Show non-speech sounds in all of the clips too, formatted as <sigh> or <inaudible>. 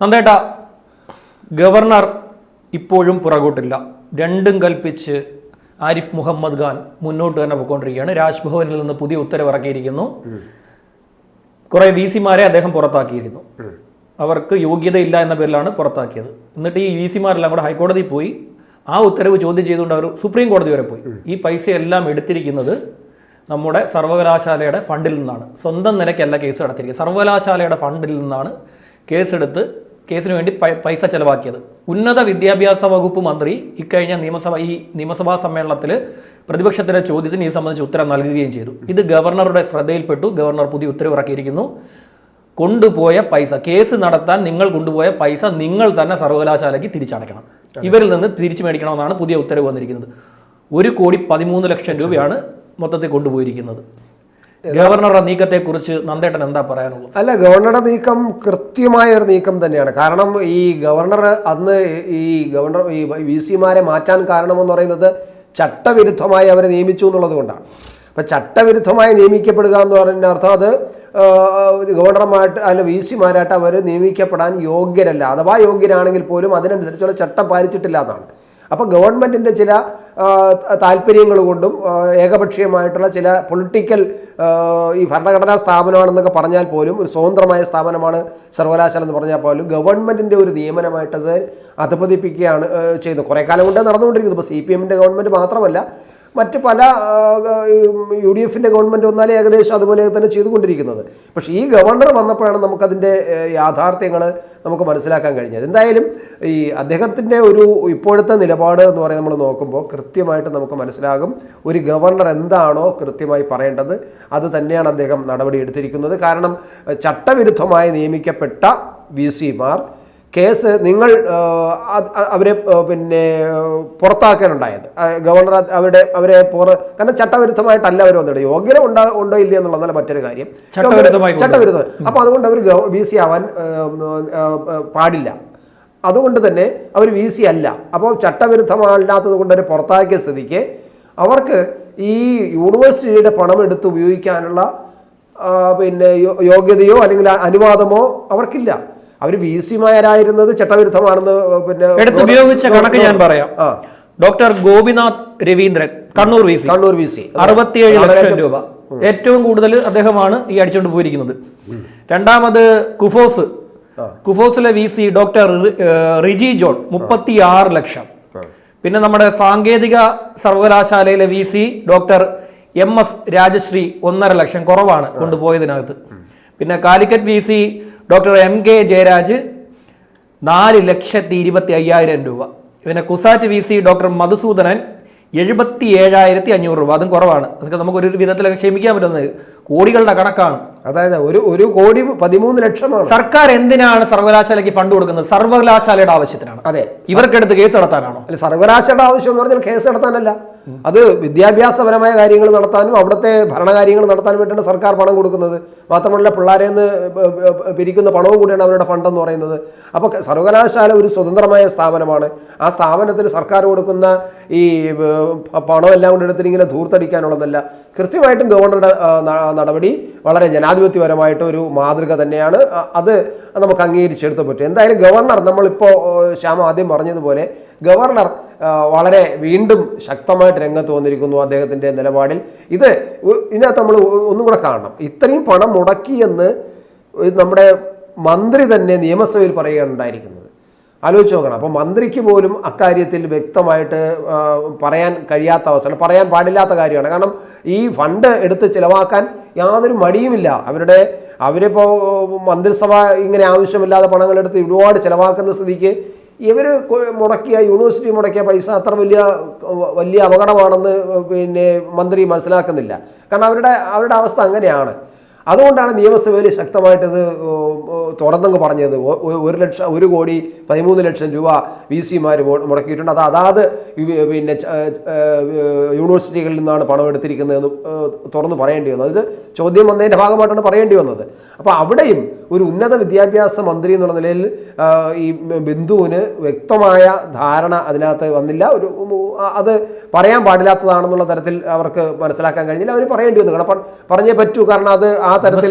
നന്ദേട്ട governor ഇപ്പോഴും പുറകോട്ടില്ല. രണ്ടും കൽപ്പിച്ച് ആരിഫ് മുഹമ്മദ് ഖാൻ മുന്നോട്ട് തന്നെ പോയിക്കൊണ്ടിരിക്കുകയാണ്. രാജ്ഭവനിൽ നിന്ന് പുതിയ ഉത്തരവ് ഇറക്കിയിരിക്കുന്നു കുറെ വി സിമാരെ അദ്ദേഹം പുറത്താക്കിയിരുന്നു. അവർക്ക് യോഗ്യതയില്ല എന്ന പേരിലാണ് പുറത്താക്കിയത്. എന്നിട്ട് ഈ വി സിമാരെല്ലാം കൂടെ ഹൈക്കോടതിയിൽ പോയി. ആ ഉത്തരവ് ചോദ്യം ചെയ്തുകൊണ്ട് അവർ സുപ്രീം കോടതി വരെ പോയി. ഈ പൈസ എല്ലാം എടുത്തിരിക്കുന്നത് നമ്മുടെ സർവകലാശാലയുടെ ഫണ്ടിൽ നിന്നാണ്. സ്വന്തം നിലയ്ക്കല്ല കേസ് നടത്തിയിരിക്കുന്നത്. സർവകലാശാലയുടെ ഫണ്ടിൽ നിന്നാണ് കേസെടുത്ത് കേസിന് വേണ്ടി പൈസ ചെലവാക്കിയത്. ഉന്നത വിദ്യാഭ്യാസ വകുപ്പ് മന്ത്രി ഇക്കഴിഞ്ഞ നിയമസഭ ഈ നിയമസഭാ സമ്മേളനത്തിൽ പ്രതിപക്ഷത്തിന്റെ ചോദ്യത്തിന് ഈ സംബന്ധിച്ച് ഉത്തരം നൽകുകയും ചെയ്തു. ഇത് ഗവർണറുടെ ശ്രദ്ധയിൽപ്പെട്ടു. ഗവർണർ പുതിയ ഉത്തരവ് ഇറക്കിയിരിക്കുന്നു കൊണ്ടുപോയ പൈസ കേസ് നടത്താൻ നിങ്ങൾ കൊണ്ടുപോയ പൈസ നിങ്ങൾ തന്നെ സർവകലാശാലയ്ക്ക് തിരിച്ചടയ്ക്കണം. ഇവരിൽ നിന്ന് തിരിച്ചു മേടിക്കണമെന്നാണ് പുതിയ ഉത്തരവ് വന്നിരിക്കുന്നത്. ഒരു കോടി പതിമൂന്ന് ലക്ഷം രൂപയാണ് മൊത്തത്തിൽ കൊണ്ടുപോയിരിക്കുന്നത്. ഗവർണറുടെ നീക്കത്തെ കുറിച്ച് നന്ദേട്ടൻ എന്താ പറയാനുള്ളത്? അല്ല ഗവർണറുടെ നീക്കം കൃത്യമായ ഒരു നീക്കം തന്നെയാണ്. കാരണം ഈ ഗവർണർ അന്ന് ഈ ഗവർണർ ഈ വി സിമാരെ മാറ്റാൻ കാരണമെന്ന് പറയുന്നത് ചട്ടവിരുദ്ധമായി അവരെ നിയമിച്ചു എന്നുള്ളത് കൊണ്ടാണ്. അപ്പം ചട്ടവിരുദ്ധമായി നിയമിക്കപ്പെടുക എന്ന് പറഞ്ഞ അർത്ഥം അത് ഗവർണർമാരായിട്ട് ഗവർണർമായിട്ട് അല്ല വി സിമാരായിട്ട് അവർ നിയമിക്കപ്പെടാൻ യോഗ്യരല്ല. അഥവാ യോഗ്യരാണെങ്കിൽ പോലും അതിനനുസരിച്ചുള്ള ചട്ടം പാലിച്ചിട്ടില്ല എന്നാണ്. അപ്പോൾ ഗവൺമെന്റിന്റെ ചില താല്പര്യങ്ങൾ കൊണ്ടും ഏകപക്ഷീയമായിട്ടുള്ള ചില പൊളിറ്റിക്കൽ ഈ ഭരണഘടനാ സ്ഥാപനമാണെന്നൊക്കെ പറഞ്ഞാൽ പോലും ഒരു സ്വതന്ത്രമായ സ്ഥാപനമാണ് സർവകലാശാല എന്ന് പറഞ്ഞാൽ പോലും ഗവൺമെന്റിന്റെ ഒരു നിയമനമായിട്ടത് അധപതിപ്പിക്കുകയാണ് ചെയ്തത്. കുറേ കാലം കൊണ്ട് നടന്നുകൊണ്ടിരിക്കുന്നത് ഇപ്പോൾ സി പി എമ്മിന്റെ ഗവൺമെന്റ് മാത്രമല്ല മറ്റ് പല യു ഡി എഫിന്റെ ഗവൺമെന്റ് വന്നാലും ഏകദേശം അതുപോലെ തന്നെ ചെയ്തുകൊണ്ടിരിക്കുന്നത്. പക്ഷേ ഈ ഗവർണർ വന്നപ്പോഴാണ് നമുക്കതിന്റെ യാഥാർത്ഥ്യങ്ങൾ നമുക്ക് മനസ്സിലാക്കാൻ കഴിഞ്ഞത്. എന്തായാലും ഈ അദ്ദേഹത്തിന്റെ ഒരു ഇപ്പോഴത്തെ നിലപാട് എന്ന് പറയുന്നത് നമ്മൾ നോക്കുമ്പോൾ കൃത്യമായിട്ട് നമുക്ക് മനസ്സിലാകും ഒരു ഗവർണർ എന്താണോ കൃത്യമായി പറയേണ്ടത്. അത് തന്നെയാണ് അദ്ദേഹം നടപടി എടുത്തിരിക്കുന്നത്. കാരണം ചട്ടവിരുദ്ധമായി നിയമിക്കപ്പെട്ട വി സിമാർ കേസ് നിങ്ങൾ അവരെ പിന്നെ പുറത്താക്കാനുണ്ടായത്. ഗവർണർ അവരുടെ അവരെ പുറ കാരണം ചട്ടവിരുദ്ധമായിട്ടല്ല അവർ വന്നിട്ട് യോഗ്യത ഉണ്ടാ ഉണ്ടോ ഇല്ല എന്നുള്ളതല്ല മറ്റൊരു കാര്യം. ചട്ടവിരുദ്ധം അപ്പോൾ അതുകൊണ്ട് അവർ ബി സി ആവാൻ പാടില്ല. അതുകൊണ്ട് തന്നെ അവർ വി സി അല്ല. അപ്പോൾ ചട്ടവിരുദ്ധമല്ലാത്തത് കൊണ്ട് അവരെ പുറത്താക്കിയ സ്ഥിതിക്ക് അവർക്ക് ഈ യൂണിവേഴ്സിറ്റിയുടെ പണം എടുത്ത് ഉപയോഗിക്കാനുള്ള പിന്നെ യോഗ്യതയോ അല്ലെങ്കിൽ അനുവാദമോ അവർക്കില്ല. അവർ വി സിമാരായിരുന്നത് ചട്ടവിരുദ്ധമാണെന്ന് പിന്നെ എടുത്തുപയോഗിച്ച കണക്ക് ഞാൻ പറയാം. Doctor Gopinath Raveendran Kannur V C Kannur V C അറുപത്തിയേഴ് ലക്ഷം രൂപ. ഏറ്റവും കൂടുതൽ അദ്ദേഹമാണ് ഈ അടിച്ചുകൊണ്ട് പോയിരിക്കുന്നത്. രണ്ടാമത് KUFOS. കുഫോസിലെ V C doctor Riji John മുപ്പത്തി ആറ് ലക്ഷം. പിന്നെ നമ്മുടെ സാങ്കേതിക സർവകലാശാലയിലെ V C doctor M S Rajasree ഒന്നര ലക്ഷം കുറവാണ് കൊണ്ടുപോയതിനകത്ത്. പിന്നെ Calicut V C doctor M K Jayaraj നാല് ലക്ഷത്തി ഇരുപത്തി അയ്യായിരം രൂപ. പിന്നെ CUSAT V C doctor Madhusoodanan എഴുപത്തി ഏഴായിരത്തി അഞ്ഞൂറ് രൂപ. അതും കുറവാണ്. അതൊക്കെ നമുക്ക് ഒരു വിധത്തിലൊക്കെ ക്ഷമിക്കാൻ പറ്റുന്നത്. കോടികളുടെ കണക്കാണ്. അതായത് ഒരു ഒരു കോടി പതിമൂന്ന് ലക്ഷമാണ്. സർക്കാർ എന്തിനാണ് സർവകലാശാലയ്ക്ക് ഫണ്ട് കൊടുക്കുന്നത്? സർവകലാശാലയുടെ ആവശ്യത്തിനാണ്. അതെ. ഇവർക്കെടുത്ത് കേസ് നടത്താനാണോ? അല്ല സർവകലാശാലയുടെ ആവശ്യം എന്ന് പറഞ്ഞാൽ കേസ് നടത്താനല്ല. അത് വിദ്യാഭ്യാസപരമായ കാര്യങ്ങൾ നടത്താനും അവിടുത്തെ ഭരണകാര്യങ്ങൾ നടത്താനും വേണ്ടിയാണ് സർക്കാർ പണം കൊടുക്കുന്നത്. മാത്രമല്ല പിള്ളേരെ നിന്ന് പിരിക്കുന്ന പണവും കൂടിയാണ് അവരുടെ ഫണ്ട് എന്ന് പറയുന്നത്. അപ്പോൾ സർവകലാശാല ഒരു സ്വതന്ത്രമായ സ്ഥാപനമാണ്. ആ സ്ഥാപനത്തിന് സർക്കാർ കൊടുക്കുന്ന ഈ പണം എല്ലാം കൊണ്ട് എടുത്തിട്ട് ഇങ്ങനെ ധൂർത്തടിക്കാനുള്ളതല്ല. കൃത്യമായിട്ടും ഗവർണറുടെ നടപടി വളരെ ജനാധിപത്യപരമായിട്ട് ഒരു മാതൃക തന്നെയാണ്. അത് നമുക്ക് അംഗീകരിച്ചെടുത്ത് പറ്റും. എന്തായാലും ഗവർണർ നമ്മളിപ്പോൾ ശ്യാമ ആദ്യം പറഞ്ഞതുപോലെ ഗവർണർ വളരെ വീണ്ടും ശക്തമായിട്ട് രംഗത്ത് വന്നിരിക്കുന്നു അദ്ദേഹത്തിന്റെ നിലപാടിൽ. ഇത് ഇതിനകത്ത് നമ്മൾ ഒന്നും കൂടെ കാണണം. ഇത്രയും പണം മുടക്കിയെന്ന് നമ്മുടെ മന്ത്രി തന്നെ നിയമസഭയിൽ പറയുകയാണ് ഉണ്ടായിരിക്കുന്നത് ആലോചിച്ച് നോക്കണം. അപ്പോൾ മന്ത്രിക്ക് പോലും അക്കാര്യത്തിൽ വ്യക്തമായിട്ട് പറയാൻ കഴിയാത്ത അവസ്ഥയാണ് പറയാൻ പാടില്ലാത്ത കാര്യമാണ്. കാരണം ഈ ഫണ്ട് എടുത്ത് ചിലവാക്കാൻ യാതൊരു മടിയുമില്ല. അവരുടെ അവരിപ്പോൾ മന്ത്രിസഭ ഇങ്ങനെ ആവശ്യമില്ലാതെ പണങ്ങൾ എടുത്ത് ഒരുപാട് ചിലവാക്കുന്ന സ്ഥിതിക്ക് ഇവർ മുടക്കിയ യൂണിവേഴ്സിറ്റി മുടക്കിയ പൈസ അത്ര വലിയ വലിയ അപകടമാണെന്ന് പിന്നെ മന്ത്രി മനസ്സിലാക്കുന്നില്ല. കാരണം അവരുടെ അവരുടെ അവസ്ഥ അങ്ങനെയാണ്. അതുകൊണ്ടാണ് നിയമസഭയിൽ ശക്തമായിട്ടത് തുറന്നങ്ങ് പറഞ്ഞത്. ഒരു ലക്ഷം ഒരു കോടി പതിമൂന്ന് ലക്ഷം രൂപ വി സിമാർ മുടക്കിയിട്ടുണ്ട്. അത് അതാത് പിന്നെ യൂണിവേഴ്സിറ്റികളിൽ നിന്നാണ് പണം എടുത്തിരിക്കുന്നതെന്ന് തുറന്ന് പറയേണ്ടി വന്നത്. ഇത് ചോദ്യം വന്നതിന്റെ ഭാഗമായിട്ടാണ് പറയേണ്ടി വന്നത്. അപ്പോൾ അവിടെയും ഒരു ഉന്നത വിദ്യാഭ്യാസ മന്ത്രി എന്നുള്ള നിലയിൽ ഈ ബിന്ദുവിന് വ്യക്തമായ ധാരണ അതിനകത്ത് വന്നില്ല. ഒരു അത് പറയാൻ പാടില്ലാത്തതാണെന്നുള്ള തരത്തിൽ അവർക്ക് മനസ്സിലാക്കാൻ കഴിഞ്ഞില്ല. അവർ പറയേണ്ടി വന്നു. കാരണം പറഞ്ഞേ പറ്റൂ. കാരണം അത് ആ തരത്തിൽ.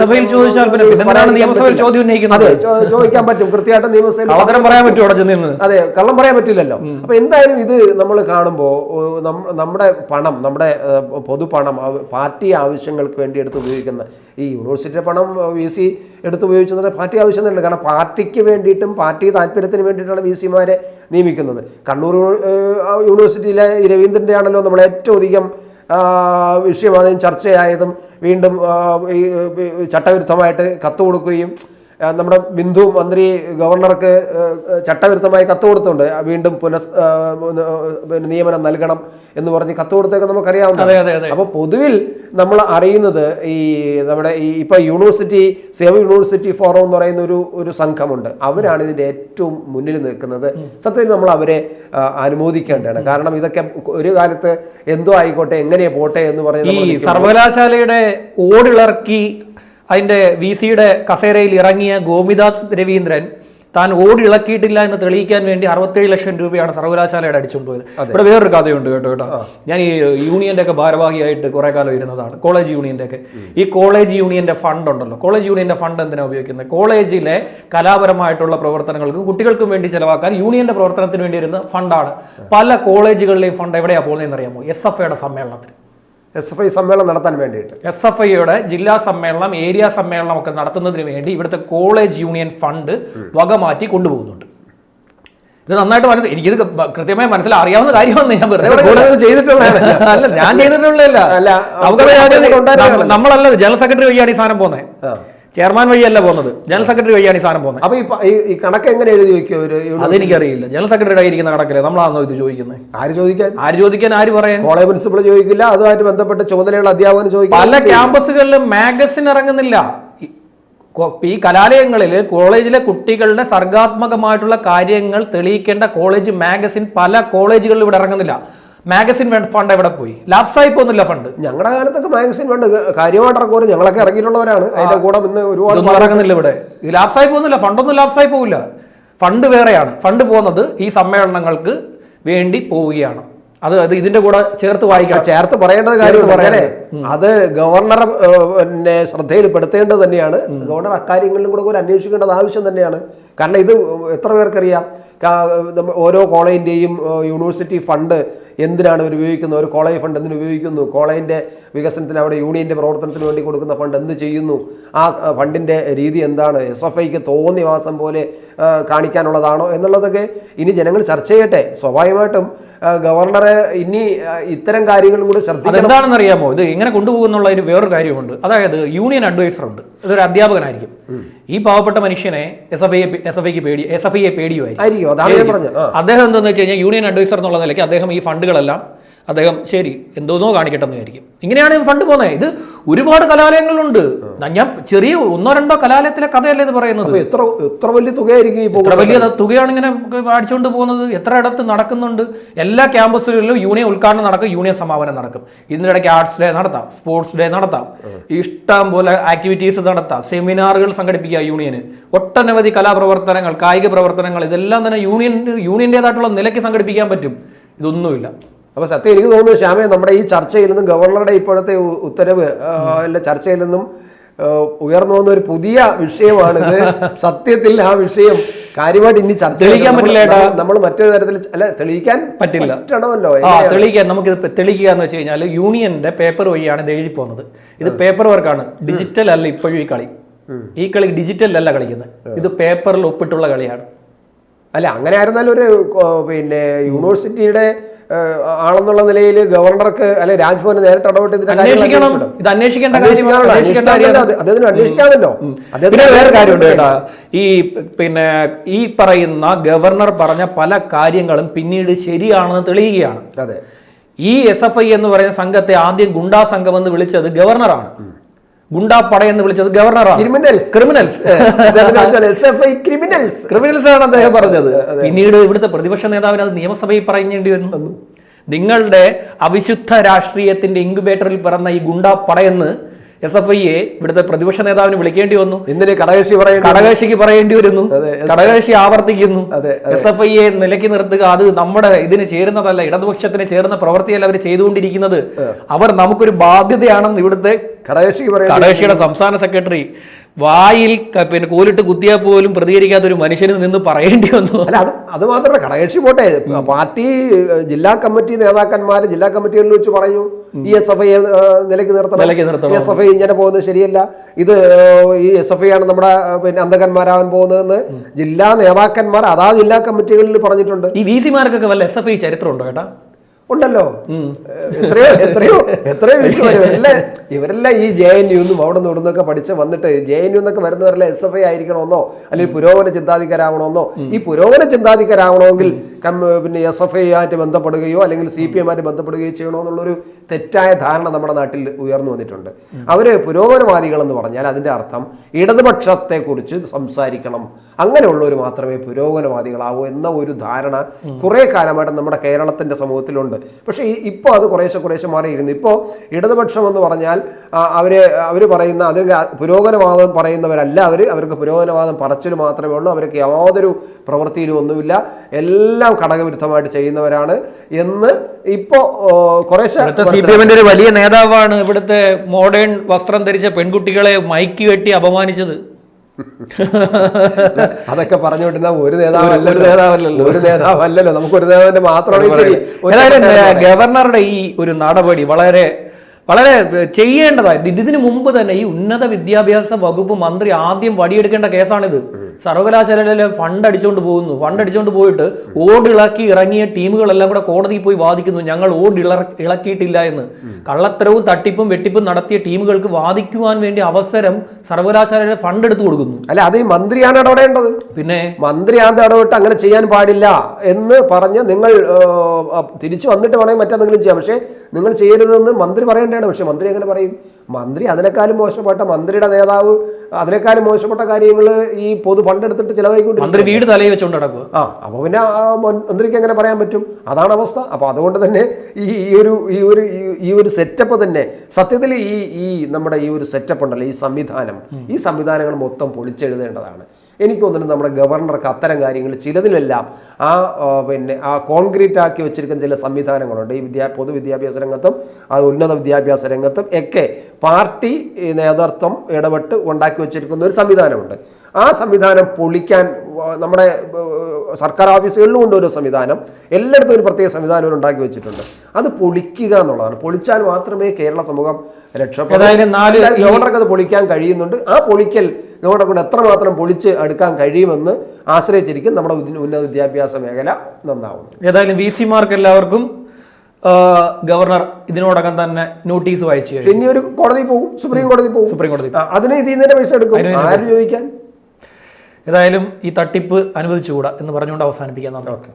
അതെ ചോദിക്കാൻ പറ്റും. കൃത്യമായിട്ട് നിയമസഭയിൽ പറയാൻ പറ്റുമോ അതെ കള്ളം പറയാൻ പറ്റില്ലല്ലോ. അപ്പൊ എന്തായാലും ഇത് നമ്മൾ കാണുമ്പോൾ നമ്മുടെ പണം നമ്മുടെ പൊതുപണം പാർട്ടി ആവശ്യങ്ങൾക്ക് വേണ്ടി എടുത്ത് ഉപയോഗിക്കുന്ന ഈ യൂണിവേഴ്സിറ്റിയുടെ പണം വി സി എടുത്ത് ഉപയോഗിച്ചത് പാർട്ടി ആവശ്യം തന്നെയാണ് കാരണം പാർട്ടിക്ക് വേണ്ടിയിട്ടും പാർട്ടി താല്പര്യത്തിന് വേണ്ടിയിട്ടാണ് വി സിമാരെ നിയമിക്കുന്നത്. കണ്ണൂർ യൂണിവേഴ്സിറ്റിയിലെ രവീന്ദ്രന്റെ ആണല്ലോ നമ്മൾ ഏറ്റവും അധികം വിഷയം ചർച്ചയായതും വീണ്ടും ഈ ചട്ടവിരുദ്ധമായിട്ട് കത്ത് കൊടുക്കുകയും നമ്മുടെ ബിന്ദു മന്ത്രി ഗവർണർക്ക് ചട്ടവിരുദ്ധമായി കത്ത് കൊടുത്തുണ്ട്. വീണ്ടും പുനഃ നിയമനം നൽകണം എന്ന് പറഞ്ഞ് കത്ത് കൊടുത്തൊക്കെ നമുക്കറിയാവുന്ന അപ്പോൾ പൊതുവിൽ നമ്മൾ അറിയുന്നത് ഈ നമ്മുടെ ഈ ഇപ്പൊ യൂണിവേഴ്സിറ്റി സേവ് യൂണിവേഴ്സിറ്റി ഫോറം എന്ന് പറയുന്ന ഒരു ഒരു സംഘമുണ്ട്. അവരാണ് ഇതിന്റെ ഏറ്റവും മുന്നിൽ നിൽക്കുന്നത്. സത്യത്തിൽ നമ്മൾ അവരെ അനുമോദിക്കേണ്ടതാണ്. കാരണം ഇതൊക്കെ ഒരു കാലത്ത് എന്തോ ആയിക്കോട്ടെ എങ്ങനെ പോട്ടെ എന്ന് പറയുന്നത് സർവകലാശാലയുടെ ഓടിളർക്കി അതിന്റെ വി സിയുടെ കസേരയിൽ ഇറങ്ങിയ ഗോപിനാഥ് രവീന്ദ്രൻ താൻ ഓടി ഇളക്കിയിട്ടില്ല എന്ന് തെളിയിക്കാൻ വേണ്ടി അറുപത്തേഴ് ലക്ഷം രൂപയാണ് സർവകലാശാലയുടെ അടിച്ചുകൊണ്ടുപോയത്. ഇവിടെ വേറൊരു കഥയുണ്ട് കേട്ടോ കേട്ടോ. ഞാൻ ഈ യൂണിയന്റെ ഒക്കെ ഭാരവാഹിയായിട്ട് കുറെ കാലം ഇരുന്നതാണ് കോളേജ് യൂണിയന്റെ ഒക്കെ. ഈ കോളേജ് യൂണിയന്റെ ഫണ്ട് ഉണ്ടല്ലോ കോളേജ് യൂണിയന്റെ ഫണ്ട് എന്തിനാണ് ഉപയോഗിക്കുന്നത്? കോളേജിലെ കലാപരമായിട്ടുള്ള പ്രവർത്തനങ്ങൾക്കും കുട്ടികൾക്കും വേണ്ടി ചെലവാക്കാൻ യൂണിയന്റെ പ്രവർത്തനത്തിന് വേണ്ടി വരുന്ന ഫണ്ടാണ്. പല കോളേജുകളിലെയും ഫണ്ട് എവിടെയാണ് പോകുന്നതെന്ന് അറിയാമോ? എസ് എഫ് ഐയുടെ സമ്മേളനത്തിന്. എസ് എഫ് ഐ സമ്മേളനം നടത്താൻ വേണ്ടിയിട്ട്. എസ് എഫ് ഐയുടെ ജില്ലാ സമ്മേളനം ഏരിയ സമ്മേളനം ഒക്കെ നടത്തുന്നതിന് വേണ്ടി ഇവിടുത്തെ കോളേജ് യൂണിയൻ ഫണ്ട് വക മാറ്റി കൊണ്ടുപോകുന്നുണ്ട്. ഇത് നന്നായിട്ട് മനസ്സിൽ എനിക്കിത് കൃത്യമായി മനസ്സിലാ അറിയാവുന്ന കാര്യമാണ് ഞാൻ. <laughs> അല്ല ഞാൻ ചെയ്തിട്ടുള്ളതല്ല. നമ്മളല്ല ജനറൽ സെക്രട്ടറി വഴിയാണ് ഈ സാധനം പോകുന്നത്. ചെയർമാൻ വഴിയല്ല പോകുന്നത്. ജനറൽ സെക്രട്ടറി വഴിയാണ് ഈ സാധനം പോകുന്നത്. അപ്പൊ ഈ കണക്ക് എങ്ങനെ എഴുതി വെക്കും അതെനിക്കറിയില്ല. ജനറൽ സെക്രട്ടറിയുടെ ആയിരിക്കുന്ന കണക്കല്ലേ? നമ്മളാണോ ഇത് ചോദിക്കുന്നത്? ആര് ചോദിക്കാൻ? ആര് ചോദിക്കാൻ? ആര് പറയാൻ? കോളേജ് പ്രിൻസിപ്പൾ ചോദിക്കില്ല അതുമായിട്ട് ബന്ധപ്പെട്ട ചുമതലയുള്ള അധ്യാപകൻ ചോദിക്കും പല ക്യാമ്പസുകളിലും മാഗസിൻ ഇറങ്ങുന്നില്ല. ഈ കലാലയങ്ങളിൽ കോളേജിലെ കുട്ടികളുടെ സർഗാത്മകമായിട്ടുള്ള കാര്യങ്ങൾ തെളിയിക്കേണ്ട കോളേജ് മാഗസിൻ പല കോളേജുകളിലും ഇവിടെ ഇറങ്ങുന്നില്ല. മാഗസിൻ ഫണ്ട് എവിടെ പോയി? ലാപ്സ് ആയി പോകുന്നില്ല ഫണ്ട് ഞങ്ങളുടെ കാലത്തൊക്കെ മാഗസിൻ ഫണ്ട് കാര്യമായിട്ട് ഇറക്കുമല്ലോ ഞങ്ങളൊക്കെ ഇറങ്ങിയിട്ടുള്ളവരാണ്. അതിന്റെ കൂടെ ഇന്ന് ഒരുപാട് ഇറങ്ങുന്നില്ല ഇവിടെ. ഈ ലാപ്സായി പോകുന്നില്ല ഫണ്ടൊന്നും ആയി പോകില്ല ഫണ്ട് വേറെയാണ്. ഫണ്ട് പോകുന്നത് ഈ സമ്മേളനങ്ങൾക്ക് വേണ്ടി പോവുകയാണ്. അത് അത് ഇതിന്റെ കൂടെ ചേർത്ത് വായിക്കാം ചേർത്ത് പറയേണ്ടത്. കാര്യം പറയാനേ അത് ഗവർണർ പിന്നെ ശ്രദ്ധയിൽപ്പെടുത്തേണ്ടത് തന്നെയാണ്. ഗവർണർ അക്കാര്യങ്ങളിലും കൂടെ ഒരു അന്വേഷിക്കേണ്ടത് ആവശ്യം തന്നെയാണ്. കാരണം ഇത് എത്ര പേർക്കറിയാം? ഓരോ കോളേജിന്റെയും യൂണിവേഴ്സിറ്റി ഫണ്ട് എന്തിനാണ് ഇവർ ഉപയോഗിക്കുന്നത്? ഒരു കോളേജ് ഫണ്ട് എന്തിനു ഉപയോഗിക്കുന്നു? കോളേജിന്റെ വികസനത്തിന് അവിടെ യൂണിയന്റെ പ്രവർത്തനത്തിന് വേണ്ടി കൊടുക്കുന്ന ഫണ്ട് എന്ത് ചെയ്യുന്നു? ആ ഫണ്ടിന്റെ രീതി എന്താണ്? എസ് എഫ് ഐക്ക് തോന്നി മാസം പോലെ കാണിക്കാനുള്ളതാണോ എന്നുള്ളതൊക്കെ ഇനി ജനങ്ങൾ ചർച്ച ചെയ്യട്ടെ. സ്വാഭാവികമായിട്ടും ഗവർണറെ ഇനി ഇത്തരം കാര്യങ്ങളും കൂടി ശ്രദ്ധിക്കണം. എന്താണെന്ന് അറിയാമോ ഇത് എങ്ങനെ കൊണ്ടുപോകുന്നുള്ളതിന് വേറൊരു കാര്യമുണ്ട്. അതായത് യൂണിയൻ അഡ്വൈസർ ഉണ്ട് ഇതൊരു അധ്യാപകനായിരിക്കും. ഈ പാവപ്പെട്ട മനുഷ്യനെ S F I S F ഐക്ക് പേടി എസ് എഫ് ഐയെ ആ. അദ്ദേഹം എന്താണെന്ന് വെച്ച് കഴിഞ്ഞാൽ യൂണിയൻ അഡ്വൈസർ എന്നുള്ള നിലയ്ക്ക് അദ്ദേഹം ഈ ഫണ്ടുകളെല്ലാം അദ്ദേഹം ശരി എന്തോന്നോ കാണിക്കട്ടെ എന്ന് വിചാരിക്കും ഇങ്ങനെയാണ് ഫണ്ട് പോകുന്നത്. ഇത് ഒരുപാട് കലാലയങ്ങളുണ്ട്. ഞാൻ ചെറിയ ഒന്നോ രണ്ടോ കലാലയത്തിലെ കഥയല്ലേ ഇത് പറയുന്നത്. എത്ര എത്ര വലിയ തുകയായിരിക്കും എത്ര വലിയ തുകയാണ് ഇങ്ങനെ അടിച്ചുകൊണ്ട് പോകുന്നത്? എത്ര ഇടത്ത് നടക്കുന്നുണ്ട്? എല്ലാ ക്യാമ്പസുകളിലും യൂണിയൻ ഉദ്ഘാടനം നടക്കും യൂണിയൻ സമാപനം നടക്കും. ഇതിനിടയ്ക്ക് ആർട്സ് ഡേ നടത്താം സ്പോർട്സ് ഡേ നടത്താം. ഇഷ്ടം പോലെ ആക്ടിവിറ്റീസ് നടത്താം. സെമിനാറുകൾ സംഘടിപ്പിക്കുക യൂണിയന്. ഒട്ടനവധി കലാപ്രവർത്തനങ്ങൾ കായിക പ്രവർത്തനങ്ങൾ ഇതെല്ലാം തന്നെ യൂണിയൻ യൂണിയന്റെതായിട്ടുള്ള നിലയ്ക്ക് സംഘടിപ്പിക്കാൻ പറ്റും. ഇതൊന്നുമില്ല. അപ്പൊ സത്യം എനിക്ക് തോന്നുന്നു ശ്യാമേ നമ്മുടെ ഈ ചർച്ചയിൽ നിന്നും ഗവർണറുടെ ഇപ്പോഴത്തെ ഉത്തരവ് ചർച്ചയിൽ നിന്നും ഉയർന്നു വന്ന ഒരു പുതിയ വിഷയമാണ് ഇത്. സത്യത്തിൽ ആ വിഷയം കാര്യമായിട്ട് ഇനി ചർച്ച തെളിയിക്കാൻ പറ്റില്ല നമ്മൾ മറ്റൊരു തരത്തിൽ അല്ല തെളിയിക്കാൻ പറ്റില്ല. പറ്റണമല്ലോ. തെളിയിക്കാൻ നമുക്ക് ഇത് തെളിയിക്കുക എന്ന് വെച്ച് കഴിഞ്ഞാൽ യൂണിയന്റെ പേപ്പർ വഴിയാണ് ഇത് എഴുതി പോകുന്നത്. ഇത് പേപ്പർ വർക്കാണ്. ഡിജിറ്റൽ അല്ല ഇപ്പോഴും ഈ കളി. ഈ കളി ഡിജിറ്റൽ അല്ല കളിക്കുന്നത് ഇത് പേപ്പറിൽ ഒപ്പിട്ടുള്ള കളിയാണ്. അല്ല അങ്ങനെ ആയിരുന്നാലും ഒരു പിന്നെ യൂണിവേഴ്സിറ്റിയുടെ ആണെന്നുള്ള ആളെന്നുള്ള നിലയിൽ ഗവർണർക്ക് അല്ലെ രാജ്ഭവന് നേരിട്ട് ഇടപെട്ട് അദ്ദേഹത്തിന് അന്വേഷിക്കാമല്ലോ. പിന്നെ വേറെ കാര്യമുണ്ട് കേട്ടാ. ഈ പിന്നെ ഈ പറയുന്ന ഗവർണർ പറഞ്ഞ പല കാര്യങ്ങളും പിന്നീട് ശരിയാണെന്ന് തെളിയുകയാണ്. അതെ. ഈ എസ് എഫ് ഐ എന്ന് പറയുന്ന സംഘത്തെ ആദ്യം ഗുണ്ടാ സംഘം എന്ന് വിളിച്ചത് ഗവർണറാണ്. ഗുണ്ടാ പട എന്ന് വിളിച്ചത് ഗവർണറാണ്. ക്രിമിനൽസ് ക്രിമിനൽസ് ക്രിമിനൽസ് ക്രിമിനൽസ് ആണ് അദ്ദേഹം പറഞ്ഞത്. പിന്നീട് ഇവിടുത്തെ പ്രതിപക്ഷ നേതാവിന് അത് നിയമസഭയിൽ പറയേണ്ടി വരുന്നു നിങ്ങളുടെ അവിശുദ്ധ രാഷ്ട്രീയത്തിന്റെ ഇൻക്യുബേറ്ററിൽ പിറന്ന ഈ ഗുണ്ടാ പടയെന്ന് എസ് എഫ് ഐയെ ഇവിടുത്തെ പ്രതിപക്ഷ നേതാവിന് വിളിക്കേണ്ടി വന്നു. എന്തിന് കടകക്ഷി പറയുന്നത് കടകക്ഷിക്ക് പറയേണ്ടി വരുന്നു. കടകക്ഷി ആവർത്തിക്കുന്നു. എസ് എഫ് ഐയെ നിലയ്ക്ക് നിർത്തുക അത് നമ്മുടെ ഇതിന് ചേരുന്നതല്ല ഇടതുപക്ഷത്തിന് ചേർന്ന പ്രവൃത്തിയല്ല അവർ ചെയ്തുകൊണ്ടിരിക്കുന്നത്. അവർ നമുക്കൊരു ബാധ്യതയാണെന്ന് ഇവിടുത്തെ കടകക്ഷിയുടെ സംസ്ഥാന സെക്രട്ടറി വായിൽ പിന്നെ കോലിട്ട് കുത്തിയാൽ പോലും പ്രതികരിക്കാത്ത ഒരു മനുഷ്യന് നിന്ന് പറയേണ്ടി വന്നു. അല്ല അത് അത് മാത്രമല്ല കടകക്ഷി പോട്ടെ. പാർട്ടി ജില്ലാ കമ്മിറ്റി നേതാക്കന്മാർ ജില്ലാ കമ്മിറ്റികളിൽ വെച്ച് പറഞ്ഞു ഈ എസ് എഫ് ഐ നിലയ്ക്ക് നിർത്തണം. എസ് എഫ് ഐ ഇങ്ങനെ പോകുന്നത് ശരിയല്ല. ഇത് ഈ എസ് എഫ് ഐ ആണ് നമ്മുടെ പിന്നെ അന്ധകന്മാരാവാൻ പോകുന്നതെന്ന് ജില്ലാ നേതാക്കന്മാർ അതാ ജില്ലാ കമ്മിറ്റികളിൽ പറഞ്ഞിട്ടുണ്ട്. ഈ വി സിമാർക്കൊക്കെ വല്ല എസ് എഫ് ഐ ചരിത്രമുണ്ടോ കേട്ടാ? ഉണ്ടല്ലോ. എത്രയോ എത്രയോ എത്രയോ <laughs> ഇവരെല്ലാം ഇവരെല്ലാം ഈ ജെ എൻ യു എന്നും അവിടെ നിന്ന് ഇവിടുന്നൊക്കെ പഠിച്ച് വന്നിട്ട് ജെ എൻ യു എന്നൊക്കെ വരുന്നവരെല്ലാം എസ് എഫ് ഐ ആയിരിക്കണമെന്നോ അല്ലെങ്കിൽ പുരോഗമന ചിന്താധികരാവണമെന്നോ ഈ പുരോഗമന ചിന്താധികരാവണമെങ്കിൽ പിന്നെ എസ് എഫ് ഐ ആയിട്ട് ബന്ധപ്പെടുകയോ അല്ലെങ്കിൽ സി പി എം ആയിട്ട് ബന്ധപ്പെടുകയോ ചെയ്യണമെന്നുള്ളൊരു തെറ്റായ ധാരണ നമ്മുടെ നാട്ടിൽ ഉയർന്നു വന്നിട്ടുണ്ട്. അവർ പുരോഗമനവാദികൾ എന്ന് പറഞ്ഞാൽ അതിന്റെ അർത്ഥം ഇടതുപക്ഷത്തെക്കുറിച്ച് സംസാരിക്കണം. അങ്ങനെയുള്ളവർ മാത്രമേ പുരോഗമനവാദികളാവൂ എന്ന ഒരു ധാരണ കുറേ കാലമായിട്ട് നമ്മുടെ കേരളത്തിന്റെ സമൂഹത്തിലുണ്ട്. പക്ഷേ ഇപ്പോൾ അത് കുറേശ്ശെ കുറേശ്ശെ മാറിയിരുന്നു. ഇപ്പോൾ ഇടതുപക്ഷം എന്ന് പറഞ്ഞാൽ അവർ അവർ പറയുന്ന അതിന് പുരോഗമനവാദം പറയുന്നവരല്ല അവർ അവർക്ക് പുരോഗമനവാദം പറച്ചിൽ മാത്രമേ ഉള്ളൂ. അവർക്ക് യാതൊരു പ്രവൃത്തിയിലും ഒന്നുമില്ല. എല്ലാം ഘടകവിരുദ്ധമായിട്ട് ചെയ്യുന്നവരാണ് എന്ന് ഇപ്പോ കുറേശ്ശെ ഒരു വലിയ നേതാവാണ് ഇവിടുത്തെ മോഡേൺ വസ്ത്രം ധരിച്ച പെൺകുട്ടികളെ മൈക്ക് കെട്ടി അപമാനിച്ചത്. <laughs> അതൊക്കെ പറഞ്ഞുകൊണ്ടിരുന്ന ഒരു ഒരു നേതാവല്ലല്ലോ. ഒരു നേതാവല്ലല്ലോ. നമുക്ക് ഒരു നേതാവിന്റെ മാത്രമാണ് ഗവർണറുടെ ഈ ഒരു നടപടി വളരെ വളരെ ചെയ്യേണ്ടതായിരുന്നു ഇതിനു മുമ്പ് തന്നെ ഈ ഉന്നത വിദ്യാഭ്യാസ വകുപ്പ് മന്ത്രി ആദ്യം വടിയെടുക്കേണ്ട കേസാണിത്. സർവകലാശാലയിലെ ഫണ്ട് അടിച്ചുകൊണ്ട് പോകുന്നു. ഫണ്ട് അടിച്ചുകൊണ്ട് പോയിട്ട് ഓട് ഇളക്കി ഇറങ്ങിയ ടീമുകളെല്ലാം കൂടെ കോടതിയിൽ പോയി വാദിക്കുന്നു. ഞങ്ങൾ ഓട് ഇള ഇളക്കിയിട്ടില്ല എന്ന്. കള്ളത്തരവും തട്ടിപ്പും വെട്ടിപ്പും നടത്തിയ ടീമുകൾക്ക് വാദിക്കുവാൻ വേണ്ടി അവസരം സർവകലാശാലയുടെ ഫണ്ട് എടുത്തു കൊടുക്കുന്നു. അല്ല അത് മന്ത്രിയാണ് ഇടപെടേണ്ടത്. പിന്നെ മന്ത്രിയാണ് ഇടപെട്ട് അങ്ങനെ ചെയ്യാൻ പാടില്ല എന്ന് പറഞ്ഞ് നിങ്ങൾ തിരിച്ചു വന്നിട്ട് വേണമെങ്കിൽ മറ്റെന്തെങ്കിലും ചെയ്യാം. പക്ഷേ നിങ്ങൾ ചെയ്യരുതെന്ന് മന്ത്രി പറയേണ്ടതാണ്. പക്ഷെ മന്ത്രി അങ്ങനെ പറയും? മന്ത്രി അതിനേക്കാളും മോശപ്പെട്ട മന്ത്രിയുടെ നേതാവ് അതിനേക്കാളും മോശപ്പെട്ട കാര്യങ്ങൾ ഈ പൊതു ഫണ്ട് എടുത്തിട്ട് ചിലവായിക്കൊണ്ട് മന്ത്രി വീട് തലയിൽ വെച്ചുകൊണ്ട് നടക്കുക ആ അപ്പോൾ പിന്നെ മന്ത്രിക്ക് എങ്ങനെ പറയാൻ പറ്റും? അതാണ് അവസ്ഥ. അപ്പോൾ അതുകൊണ്ട് തന്നെ ഈ ഈ ഒരു ഈ ഒരു ഈ ഒരു സെറ്റപ്പ് തന്നെ സത്യത്തിൽ ഈ ഈ നമ്മുടെ ഈ ഒരു സെറ്റപ്പ് ഉണ്ടല്ലോ ഈ സംവിധാനം. ഈ സംവിധാനങ്ങൾ മൊത്തം പൊളിച്ചെഴുതേണ്ടതാണ്. എനിക്ക് തോന്നുന്നു നമ്മുടെ ഗവർണർക്ക് അത്തരം കാര്യങ്ങൾ ചിലതിലെല്ലാം ആ പിന്നെ ആ കോൺക്രീറ്റ് ആക്കി വെച്ചിരിക്കുന്ന ചില സംവിധാനങ്ങളുണ്ട്. ഈ വിദ്യാ പൊതുവിദ്യാഭ്യാസ രംഗത്തും അത് ഉന്നത വിദ്യാഭ്യാസ രംഗത്തും ഒക്കെ പാർട്ടി നേതൃത്വം ഇടപെട്ട് ഉണ്ടാക്കി വെച്ചിരിക്കുന്ന ഒരു സംവിധാനമുണ്ട്. ആ സംവിധാനം പൊളിക്കാൻ നമ്മുടെ സർക്കാർ ഓഫീസുകളിലും ഉണ്ട് ഒരു സംവിധാനം. എല്ലായിടത്തും ഒരു പ്രത്യേക സംവിധാനം അവർ ഉണ്ടാക്കി വെച്ചിട്ടുണ്ട്. അത് പൊളിക്കുക എന്നുള്ളതാണ്. പൊളിച്ചാൽ മാത്രമേ കേരള സമൂഹം രക്ഷപ്പെടൂ. ഗവർണർക്ക് അത് പൊളിക്കാൻ കഴിയുന്നുണ്ട്. ആ പൊളിക്കൽ ഗവർണർ കൊണ്ട് എത്രമാത്രം പൊളിച്ച് എടുക്കാൻ കഴിയുമെന്ന് ആശ്രയിച്ചിരിക്കും നമ്മുടെ ഉന്നത വിദ്യാഭ്യാസ മേഖല നന്നാവും ഏതായാലും വി സിമാർക്ക് എല്ലാവർക്കും ഗവർണർ ഇതിനോടകം തന്നെ നോട്ടീസ് വായിച്ചു ഇനി ഒരു കോടതി പോകും സുപ്രീം കോടതി പോകും സുപ്രീം കോടതി അതിന് ഇതിൽ നിന്ന് പൈസ എടുക്കും. ആര് ചോദിക്കാൻ? ഏതായാലും ഈ തട്ടിപ്പ് അനുവദിച്ചുകൂടാ എന്ന് പറഞ്ഞുകൊണ്ട് അവസാനിപ്പിക്കാൻ ഓക്കെ.